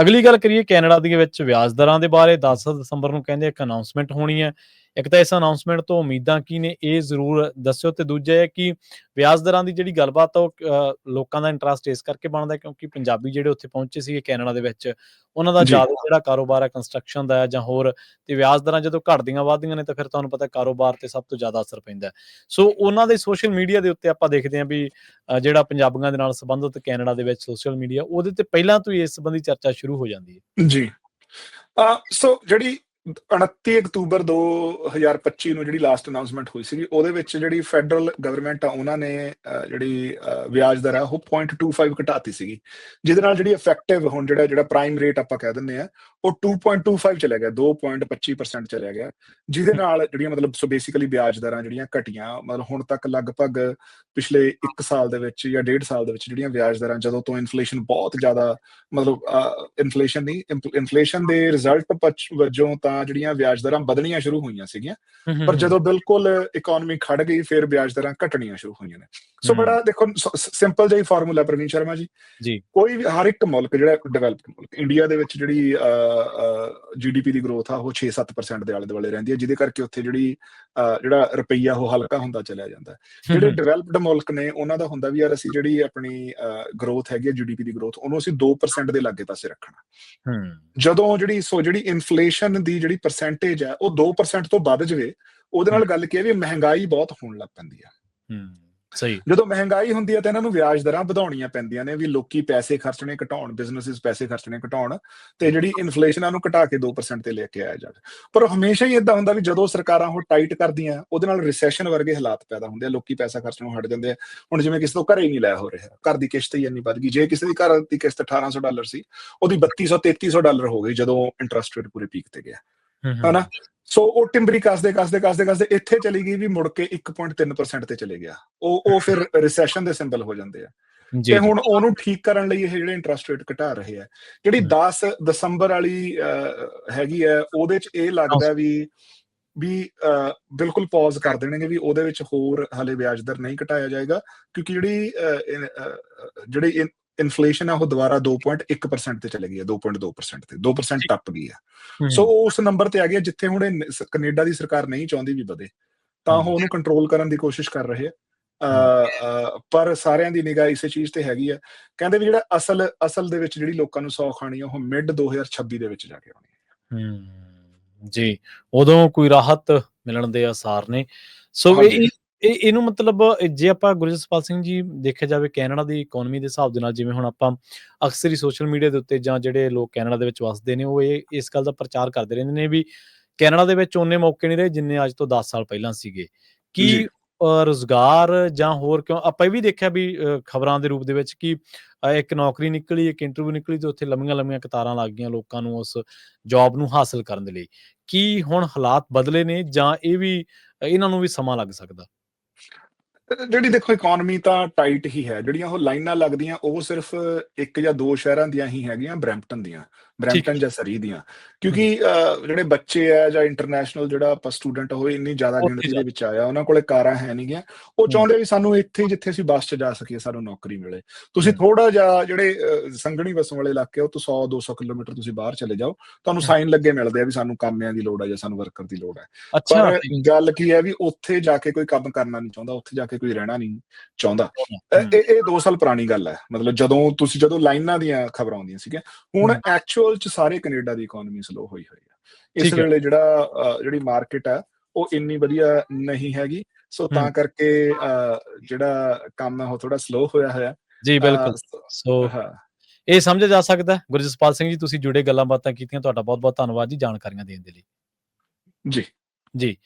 ਅਗਲੀ ਗੱਲ ਕਰੀਏ ਕੈਨੇਡਾ ਦੇ ਵਿੱਚ ਵਿਆਜ ਦਰਾਂ ਦੇ ਬਾਰੇ 10 ਦਸੰਬਰ ਨੂੰ ਕਹਿੰਦੇ ਇੱਕ ਅਨਾਉਂਸਮੈਂਟ ਹੋਣੀ ਹੈ। ਇੱਕ ਤਾਂ ਇਸ ਅਨਾਉਂਸਮੈਂਟ ਤੋਂ ਉਮੀਦਾਂ ਕੀ ਨੇ ਇਹ ਜ਼ਰੂਰ ਦੱਸਿਓ ਤੇ ਦੂਜਾ ਇਹ ਹੈ ਕਿ ਵਿਆਜ ਦਰਾਂ ਦੀ ਜਿਹੜੀ ਗੱਲਬਾਤ ਆ ਉਹ ਲੋਕਾਂ ਦਾ ਇੰਟਰਸਟ ਇਸ ਕਰਕੇ ਬਣਦਾ ਕਿਉਂਕਿ ਪੰਜਾਬੀ ਜਿਹੜੇ ਉੱਥੇ ਪਹੁੰਚੇ ਸੀਗੇ ਕੈਨੇਡਾ ਦੇ ਵਿੱਚ ਉਹਨਾਂ ਦਾ। ਜ਼ਿਆਦਾ ਜਿਹੜਾ ਕਾਰੋਬਾਰ ਹੈ ਕੰਸਟਰਕਸ਼ਨ ਦਾ ਜਾਂ ਹੋਰ ਤੇ ਵਿਆਜ ਦਰਾਂ ਜਦੋਂ ਘਟਦੀਆਂ ਵੱਧਦੀਆਂ ਨੇ ਤਾਂ ਫਿਰ ਤੁਹਾਨੂੰ ਪਤਾ ਕਾਰੋਬਾਰ ਤੇ ਸਭ ਤੋਂ ਜ਼ਿਆਦਾ ਅਸਰ ਪੈਂਦਾ। ਸੋ ਉਹਨਾਂ ਦੇ ਸੋਸ਼ਲ ਮੀਡੀਆ ਦੇ ਉੱਤੇ ਆਪਾਂ ਦੇਖਦੇ ਹਾਂ ਵੀ ਜਿਹੜਾ ਪੰਜਾਬੀਆਂ ਦੇ ਨਾਲ ਸੰਬੰਧਿਤ ਕੈਨੇਡਾ ਦੇ ਵਿੱਚ ਸੋਸ਼ਲ ਮੀਡੀਆ ਉਹਦੇ ਤੇ ਪਹਿਲਾਂ ਤੋਂ ਹੀ ਇਸ ਸੰਬੰਧੀ ਚਰਚਾ ਸ਼ੁਰੂ ਹੋ ਜਾਂਦੀ ਹੈ ਜੀ ਆ ਸੋ ਜਿਹੜੀ 29 ਅਕਤੂਬਰ 2025 ਨੂੰ ਜਿਹੜੀ ਲਾਸਟ ਅਨਾਉਂਸਮੈਂਟ ਹੋਈ ਸੀਗੀ, ਉਹਦੇ ਵਿੱਚ ਜਿਹੜੀ ਫੈਡਰਲ ਗਵਰਨਮੈਂਟ ਆ, ਉਹਨਾਂ ਨੇ ਜਿਹੜੀ ਵਿਆਜ ਦਰ ਆ ਉਹ 0.25 ਘਟਾਤੀ ਸੀਗੀ। ਜਿਹਦੇ ਨਾਲ ਜਿਹੜੀ ਇਫੈਕਟਿਵ ਹੁਣ ਜਿਹੜਾ ਜਿਹੜਾ ਪ੍ਰਾਈਮ ਰੇਟ ਆਪਾਂ ਕਹਿ ਦਿੰਦੇ ਆ, ਉਹ 2.25 ਚਲੇ ਗਿਆ 2.25% ਚਲੇ ਗਿਆ। ਜਿਹਦੇ ਨਾਲ ਜਿਹੜੀਆਂ ਮਤਲਬ ਸੋ ਬੇਸਿਕਲੀ ਵਿਆਜ ਦਰਾਂ ਜਿਹੜੀਆਂ ਘਟੀਆਂ, ਮਤਲਬ ਹੁਣ ਤੱਕ ਲਗਭਗ ਪਿਛਲੇ 1 ਸਾਲ ਦੇ ਵਿੱਚ ਜਾਂ 1.5 ਸਾਲ ਦੇ ਵਿੱਚ ਜਿਹੜੀਆਂ ਵਿਆਜ ਦਰਾਂ ਜਦੋਂ ਤੋਂ ਇਨਫਲੇਸ਼ਨ ਬਹੁਤ ਜ਼ਿਆਦਾ ਮਤਲਬ ਇਨਫਲੇਸ਼ਨ ਨਹੀਂ ਇਨਫਲੇਸ਼ਨ ਦੇ ਰਿਜ਼ਲਟ ਵਜੋਂ ਤਾਂ ਜਿਹੜੀਆਂ ਵਿਆਜ ਦਰਾਂ ਵਧਣੀਆਂ ਸ਼ੁਰੂ ਹੋਈਆਂ ਸੀਗੀਆਂ ਪਰ ਜਦੋਂ ਬਿਲਕੁਲ ਇਕਨੋਮੀ ਖੜ ਗਈ ਫਿਰ ਵਿਆਜ ਦਰਾਂ ਘਟਣੀਆਂ ਸ਼ੁਰੂ ਹੋਈਆਂ ਨੇ। ਸੋ। ਬੜਾ ਦੇਖੋ ਸਿੰਪਲ ਜਿਹਾ ਫਾਰਮੂਲਾ ਪ੍ਰਵੀਨ ਸ਼ਰਮਾ ਜੀ। ਜੀ। ਕੋਈ ਵੀ ਹਰ ਇੱਕ ਮੁਲਕ ਜਿਹੜਾ ਡਿਵੈਲਪਡ ਮੁਲਕ ਇੰਡੀਆ ਦੇ ਵਿੱਚ ਜਿਹੜੀ ਜੀਡੀਪੀ ਦੀ ਗਰੋਥ ਆ ਉਹ 6-7% ਦੇ ਆਲੇ ਦੁਆਲੇ ਰਹਿੰਦੀ ਹੈ ਜਿਹਦੇ ਕਰਕੇ ਉੱਥੇ ਜਿਹੜੀ ਜਿਹੜਾ ਰੁਪਈਆ ਉਹ ਹਲਕਾ ਹੁੰਦਾ ਚਲਿਆ ਜਾਂਦਾ। ਜਿਹੜੇ ਡਿਵੈਲਪਡ ਮੁਲਕ ਨੇ ਉਹਨਾਂ ਦਾ ਹੁੰਦਾ ਵੀ ਯਾਰ ਅਸੀਂ ਜਿਹੜੀ ਆਪਣੀ ਗਰੋਥ ਹੈਗੀ ਜੀਡੀਪੀ ਦੀ ਗਰੋਥ ਉਹਨੂੰ ਅਸੀਂ 2% ਦੇ ਲਾਗੇ ਪਾਸੇ ਰੱਖਣਾ। ਹੂੰ। ਜਦੋਂ ਜਿਹੜੀ ਸੋ ਜਿਹੜੀ ਇਨਫਲੇਸ਼ਨ ਦੀ ਜਿਹੜੀ ਪਰਸੈਂਟੇਜ ਹੈ ਉਹ 2% ਤੋਂ ਵੱਧ ਜਵੇ ਉਹਦੇ ਨਾਲ ਗੱਲ ਕੀ ਹੈ ਵੀ ਮਹਿੰਗਾਈ ਬਹੁਤ ਹੋਣ ਲੱਗ ਪੈਂਦੀ ਹੈ ਹੂੰ। ਸਹੀ। ਜਦੋਂ ਮਹਿੰਗਾਈ ਹੁੰਦੀ ਹੈ ਤਾਂ ਇਹਨਾਂ ਨੂੰ ਵਿਆਜ ਦਰਾਂ ਵਧਾਉਣੀਆਂ ਪੈਂਦੀਆਂ ਨੇ ਵੀ ਲੋਕੀ ਪੈਸੇ ਖਰਚਣੇ ਘਟਾਉਣ ਬਿਜ਼ਨੈਸਿਸ ਪੈਸੇ ਖਰਚਣੇ ਘਟਾਉਣ ਤੇ ਜਿਹੜੀ ਇਨਫਲੇਸ਼ਨ ਆ ਨੂੰ ਘਟਾ ਕੇ 2% ਤੇ ਲੈ ਕੇ ਆਇਆ ਜਾਵੇ। ਪਰ ਹਮੇਸ਼ਾ ਹੀ ਇਦਾਂ ਹੁੰਦਾ ਵੀ ਜਦੋਂ ਸਰਕਾਰਾਂ ਉਹ ਟਾਈਟ ਕਰਦੀਆਂ, ਉਹਦੇ ਨਾਲ ਰਿਸੈਸ਼ਨ ਵਰਗੇ ਹਾਲਾਤ ਪੈਦਾ ਹੁੰਦੇ ਆ, ਲੋਕੀ ਪੈਸਾ ਖਰਚਣੋਂ ਹਟ ਜਾਂਦੇ ਆ। ਹੁਣ ਜਿਵੇਂ ਕਿਸੇ ਤੋਂ ਘਰੇ ਹੀ ਨਹੀਂ ਲੈ ਹੋ ਰਿਹਾ, ਘਰ ਦੀ ਕਿਸ਼ਤ ਹੀ ਇੰਨੀ ਵੱਧ ਗਈ। ਜੇ ਕਿਸੇ ਦੀ ਘਰ ਦੀ ਕਿਸ਼ਤ 1800 ਡਾਲਰ ਸੀ, ਉਹਦੀ 3200 3300 ਡਾਲਰ ਹੋ ਗਈ ਜਦੋਂ ਇੰਟਰਸਟ ਰੇਟ ਪੂਰੇ ਪੀਕ ਤੇ ਗਿਆ। ਹਨਾ? ਸੋ ਉਹ ਟਿੰਬਰੀ ਕੱਸਦੇ ਕੱਸਦੇ ਕੱਸਦੇ ਕੱਸਦੇ ਇੱਥੇ ਚਲੀ ਗਈ ਵੀ ਮੁੜ ਕੇ 1.3% ਤੇ ਚਲੇ ਗਿਆ। ਉਹ ਉਹ ਫਿਰ ਰਿਸੈਸ਼ਨ ਦੇ ਸਿੰਬਲ ਹੋ ਜਾਂਦੇ ਆ। ਤੇ ਹੁਣ ਉਹਨੂੰ ਠੀਕ ਕਰਨ ਲਈ ਇਹ ਜਿਹੜੇ ਇੰਟਰਸਟ ਰੇਟ ਘਟਾ ਰਹੇ ਆ ਜਿਹੜੀ ਹਮ। 10 ਦਸੰਬਰ ਵਾਲੀ ਹੈਗੀ ਹੈ ਉਹਦੇ ਚ ਇਹ ਲੱਗਦਾ ਵੀ ਵੀ ਬਿਲਕੁਲ ਪੌਜ਼ ਕਰ ਦੇਣਗੇ ਵੀ ਉਹਦੇ ਵਿੱਚ ਹੋਰ ਹਲੇ ਵਿਆਜ ਦਰ ਨਹੀਂ ਘਟਾਇਆ ਜਾਏਗਾ ਕਿਉਂਕਿ ਜਿਹੜੀ ਜਿਹੜੀ ਇਨਫਲੇਸ਼ਨ ਆ ਉਹ ਦੁਬਾਰਾ 2.1% ਤੇ ਚਲੇ ਗਈ ਹੈ 2.2% ਤੇ 2% ਟੱਪ ਗਈ ਹੈ। ਸੋ ਉਸ ਨੰਬਰ ਤੇ ਆ ਗਿਆ ਜਿੱਥੇ ਹੁਣ ਕੈਨੇਡਾ ਦੀ ਸਰਕਾਰ ਨਹੀਂ ਚਾਹੁੰਦੀ ਵੀ ਵਧੇ ਤਾਂ ਉਹ। ਉਹਨੂੰ ਕੰਟਰੋਲ ਕਰਨ ਦੀ ਕੋਸ਼ਿਸ਼ ਕਰ ਰਹੇ ਆ। ਪਰ ਸਾਰਿਆਂ ਦੀ ਨਿਗਾਹ ਇਸੇ ਚੀਜ਼ ਤੇ ਹੈਗੀ ਆ। ਕਹਿੰਦੇ ਵੀ ਜਿਹੜਾ ਅਸਲ ਅਸਲ ਦੇ ਵਿੱਚ ਜਿਹੜੀ ਲੋਕਾਂ ਨੂੰ ਸੌਖ ਆਣੀ ਆ ਉਹ ਮਿਡ 2026 ਦੇ ਵਿੱਚ ਜਾ ਕੇ ਆਉਣੀ ਹੈ ਹੂੰ। ਜੀ ਉਦੋਂ ਕੋਈ ਰਾਹਤ ਮਿਲਣ ਦੇ ਆਸਾਰ ਨੇ। ਸੋ। ਇਹ ਇਹ ਇਹਨੂੰ ਮਤਲਬ ਜੇ ਆਪਾਂ ਗੁਰਜਸਪਾਲ ਸਿੰਘ ਜੀ ਦੇਖਿਆ ਜਾਵੇ ਕੈਨੇਡਾ ਦੀ ਇਕਨੋਮੀ ਦੇ ਹਿਸਾਬ ਦੇ ਨਾਲ ਜਿਵੇਂ ਹੁਣ ਆਪਾਂ ਅਕਸਰ ਹੀ ਸੋਸ਼ਲ ਮੀਡੀਆ ਦੇ ਉੱਤੇ ਜਾਂ ਜਿਹੜੇ ਲੋਕ ਕੈਨੇਡਾ ਦੇ ਵਿੱਚ ਵਸਦੇ ਨੇ ਉਹ ਇਹ ਇਸ ਗੱਲ ਦਾ ਪ੍ਰਚਾਰ ਕਰਦੇ ਰਹਿੰਦੇ ਨੇ ਵੀ ਕੈਨੇਡਾ ਦੇ ਵਿੱਚ ਉਹਨੇ ਮੌਕੇ ਨਹੀਂ ਰਹੇ ਜਿੰਨੇ ਅੱਜ ਤੋਂ 10 ਸਾਲ ਪਹਿਲਾਂ ਸੀਗੇ। ਕੀ ਰੁਜ਼ਗਾਰ ਜਾਂ ਹੋਰ ਕਿਉਂ ਆਪਾਂ ਇਹ ਵੀ ਦੇਖਿਆ ਵੀ ਖਬਰਾਂ ਦੇ ਰੂਪ ਦੇ ਵਿੱਚ ਕਿ ਇੱਕ ਨੌਕਰੀ ਨਿਕਲੀ ਇੱਕ ਇੰਟਰਵਿਊ ਨਿਕਲੀ ਤੇ ਉੱਥੇ ਲੰਮੀਆਂ ਲੰਮੀਆਂ ਕਤਾਰਾਂ ਲੱਗ ਗਈਆਂ ਲੋਕਾਂ ਨੂੰ ਉਸ ਜੌਬ ਨੂੰ ਹਾਸਲ ਕਰਨ ਦੇ ਲਈ। ਕੀ ਹੁਣ ਹਾਲਾਤ ਬਦਲੇ ਨੇ ਜਾਂ ਇਹ ਵੀ ਇਹਨਾਂ ਨੂੰ ਵੀ ਸਮਾਂ ਲੱਗ ਸਕਦਾ? ਜਿਹੜੀ ਦੇਖੋ ਇਕਨੋਮੀ ਤਾਂ ਟਾਈਟ ਹੀ ਹੈ, ਜਿਹੜੀਆਂ ਉਹ ਲਾਈਨਾਂ ਲੱਗਦੀਆਂ, ਉਹ ਸਿਰਫ ਇੱਕ ਜਾਂ ਦੋ ਸ਼ਹਿਰਾਂ ਦੀਆਂ ਹੀ ਹੈਗੀਆਂ, ਬਰੈਂਪਟਨ ਦੀਆਂ। ਬਰੈਂਪਟਨ ਜਾਂ ਸਰੀ ਦੀਆਂ। ਕਿਉਂਕਿ ਜਿਹੜੇ ਬੱਚੇ ਆ ਜਾਂ ਇੰਟਰਨੈਸ਼ਨਲ ਜਿਹੜਾ ਆਪਾਂ ਸਟੂਡੈਂਟ ਹੋਏ ਇੰਨੀ ਜ਼ਿਆਦਾ ਗਿਣਤੀ ਦੇ ਵਿੱਚ ਆਇਆ। ਉਹਨਾਂ ਕੋਲੇ ਕਾਰਾਂ ਹੈ ਨਹੀਂ ਗਿਆ। ਉਹ ਚਾਹੁੰਦੇ ਵੀ ਸਾਨੂੰ ਇੱਥੇ ਜਿੱਥੇ ਅਸੀਂ ਬੱਸ 'ਚ ਜਾ ਸਕੀਏ ਸਾਨੂੰ ਨੌਕਰੀ ਮਿਲੇ। ਤੁਸੀਂ। ਥੋੜਾ ਜਿਹਾ ਜਿਹੜੇ ਸੰਘਣੀ ਵਸੋਂ ਵਾਲੇ ਇਲਾਕੇ ਉਹ ਤੋਂ 100 200 ਕਿਲੋਮੀਟਰ ਤੁਸੀਂ ਬਾਹਰ ਚਲੇ ਜਾਓ। ਤੁਹਾਨੂੰ। ਸਾਈਨ ਲੱਗੇ ਮਿਲਦੇ ਆ ਵੀ ਸਾਨੂੰ ਕਾਮਿਆਂ ਦੀ ਲੋੜ ਹੈ ਜਾਂ ਸਾਨੂੰ ਵਰਕਰ ਦੀ ਲੋੜ ਹੈ ਪਰ ਗੱਲ ਕੀ ਹੈ ਵੀ ਉੱਥੇ ਜਾ ਕੇ ਕੋਈ ਕੰਮ ਕਰਨਾ ਨਹੀਂ ਚਾਹੁੰਦਾ ਉੱਥੇ ਜਾ ਕੇ ਕੋਈ ਰਹਿਣਾ ਨਹੀਂ ਚਾਹੁੰਦਾ। ਇਹ ਇਹ- ਇਹ 2 ਸਾਲ ਪੁਰਾਣੀ ਗੱਲ ਹੈ। ਮਤਲਬ ਜਦੋਂ ਤੁਸੀਂ ਜਦੋਂ ਲਾਈਨਾਂ ਦੀਆਂ ਖਬਰਾਂ ਆਉਂਦੀਆਂ ਸੀਗੀਆਂ ਹੁਣ ਹਮ। ਐਕਚੁਅਲ ਚ ਸਾਰੇ ਕੈਨੇਡਾ ਦੀ ਇਕਨੋਮੀ ਸਲੋ ਹੋਈ ਹੋਈ ਹੈ ਇਸ। ਵੇਲੇ ਜਿਹੜਾ ਜਿਹੜੀ ਮਾਰਕੀਟ ਹੈ ਉਹ ਇੰਨੀ ਵਧੀਆ ਨਹੀਂ ਹੈਗੀ। ਸੋ ਤਾਂ। ਕਰਕੇ ਜਿਹੜਾ ਕੰਮ ਹੈ ਉਹ ਥੋੜਾ ਸਲੋ ਹੋਇਆ ਹੋਇਆ। ਜੀ ਬਿਲਕੁਲ। ਸੋ ਇਹ ਸਮਝਿਆ ਜਾ ਸਕਦਾ। ਗੁਰਜਸਪਾਲ ਸਿੰਘ ਜੀ ਤੁਸੀਂ ਜੁੜੇ ਗੱਲਾਂ ਬਾਤਾਂ ਕੀਤੀਆਂ। ਤੁਹਾਡਾ ਬਹੁਤ ਬਹੁਤ ਧੰਨਵਾਦ ਜੀ ਜਾਣਕਾਰੀਆਂ ਦੇਣ ਦੇ ਲਈ। ਜੀ। ਜੀ।